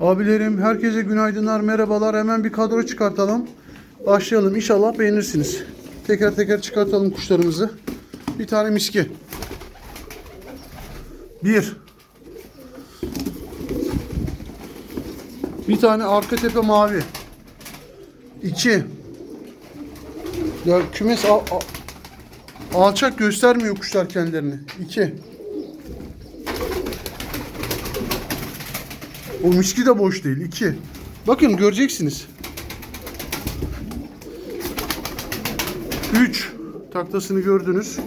Abilerim herkese günaydınlar, merhabalar. Hemen bir kadro çıkartalım. Başlayalım. İnşallah beğenirsiniz. Teker teker çıkartalım kuşlarımızı. Bir tane miski. Bir. Bir tane arka tepe mavi. İki. Ya kümes al, al- alçak göstermiyor kuşlar kendilerini. İki. O miski de boş değil. İki. Bakın göreceksiniz. Üç. Taklasını gördünüz.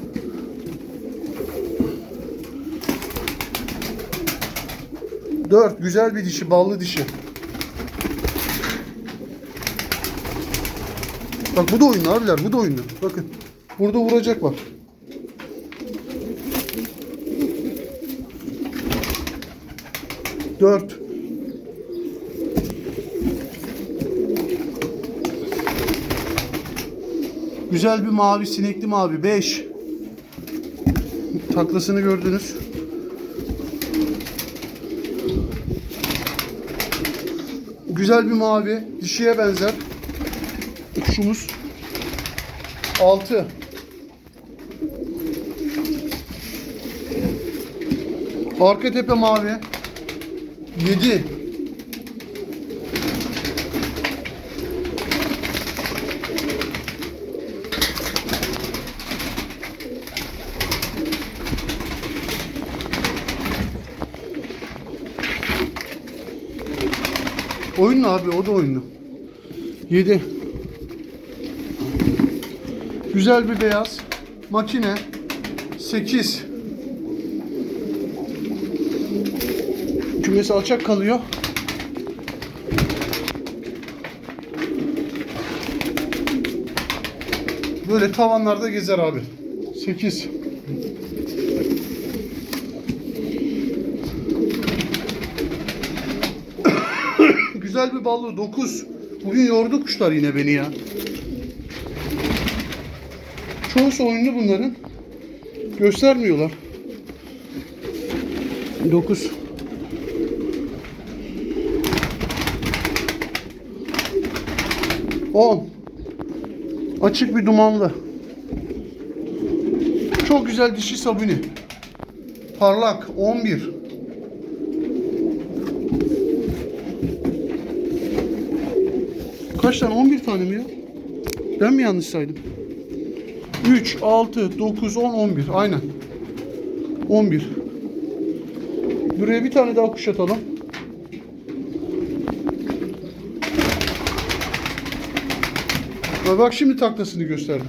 Dört. Güzel bir dişi. Ballı dişi. Bak bu da oyunlu abiler. Bu da oyunlu. Bakın. Burada vuracak bak. Dört. Güzel bir mavi, sinekli mavi. 5. Taklasını gördünüz. Güzel bir mavi. Dişiye benzer. Kuşumuz. 6. Arka tepe mavi. 7. Oyunlu abi o da oyunlu. 7. Güzel bir beyaz. Makine. 8. Kümesi alçak kalıyor. Böyle tavanlarda gezer abi. 8. Güzel bir ballı 9. Bugün yordu kuşlar yine beni ya. Çoğusu oyunlu bunların. Göstermiyorlar. 9. On. Açık bir dumanlı. Çok güzel dişi sabuni. Parlak 11. Kaç tane? 11 tane mi ya? Ben mi yanlış saydım? 3, 6, 9, 10, 11. Aynen. 11. Buraya bir tane daha kuş atalım. Bak şimdi taklasını gösterdim.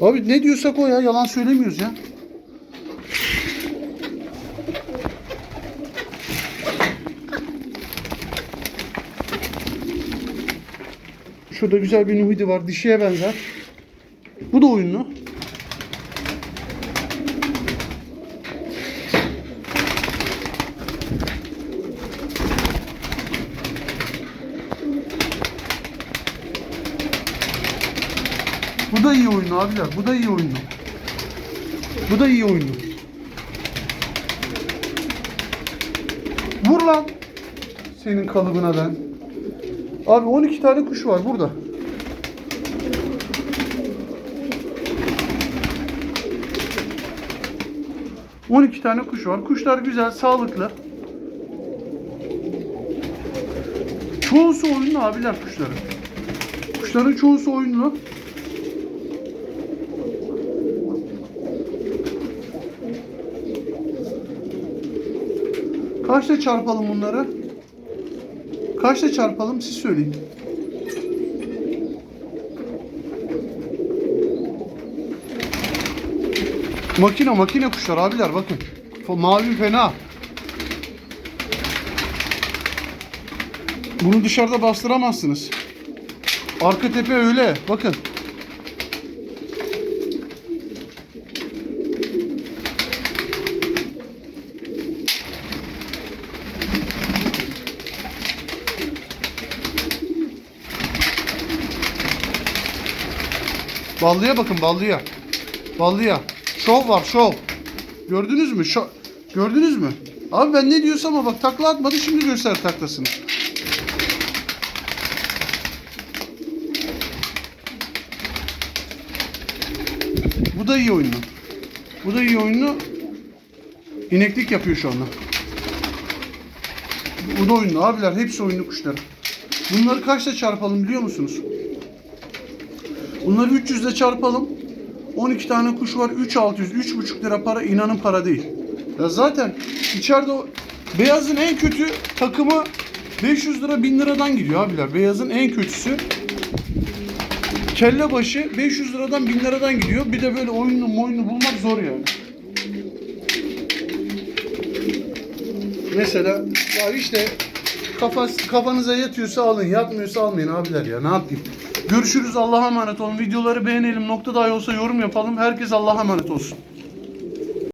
Abi ne diyorsak o ya. Yalan söylemiyoruz ya. Şurada güzel bir nuhidi var. Dişiye benzer. Bu da oyunlu. Bu da iyi oyunlu abiler. Bu da iyi oyunlu. Bu da iyi oyunlu. Vur lan. Senin kalıbına ben. Abi 12 tane kuş var burada. On iki tane kuş var. Kuşlar güzel, sağlıklı. Çoğusu oyunlu abiler kuşların. Kuşların çoğusu oyunlu. Kaçta çarpalım bunları? Kaçta çarpalım siz söyleyin. Makine makine kuşlar abiler bakın. Mavi fena. Bunu dışarıda bastıramazsınız. Arka tepe öyle. Bakın. Ballıya bakın ballıya. Ballıya. Şov var şov. Gördünüz mü? Şov. Gördünüz mü? Abi ben ne diyorsam ama bak takla atmadı şimdi göster taklasını. Bu da iyi oyunlu. Bu da iyi oyunlu. İneklik yapıyor şu anda. Bu da oyunlu abiler. Hepsi oyunlu kuşlar. Bunları kaçta çarpalım biliyor musunuz? Bunları 300 ile çarpalım. 12 tane kuş var. 3600. 3,5 lira para inanın para değil. Ya zaten içeride o beyazın en kötü takımı 500 lira 1000 liradan gidiyor abiler. Beyazın en kötüsü kelle başı 500 liradan 1000 liradan gidiyor. Bir de böyle oyunu bulmak zor yani. Mesela ya işte kafas, kafanıza yatıyorsa alın, yatmıyorsa almayın abiler ya. Ne yapayım? Görüşürüz. Allah'a emanet olun. Videoları beğenelim. Nokta dahi olsa yorum yapalım. Herkes Allah'a emanet olsun.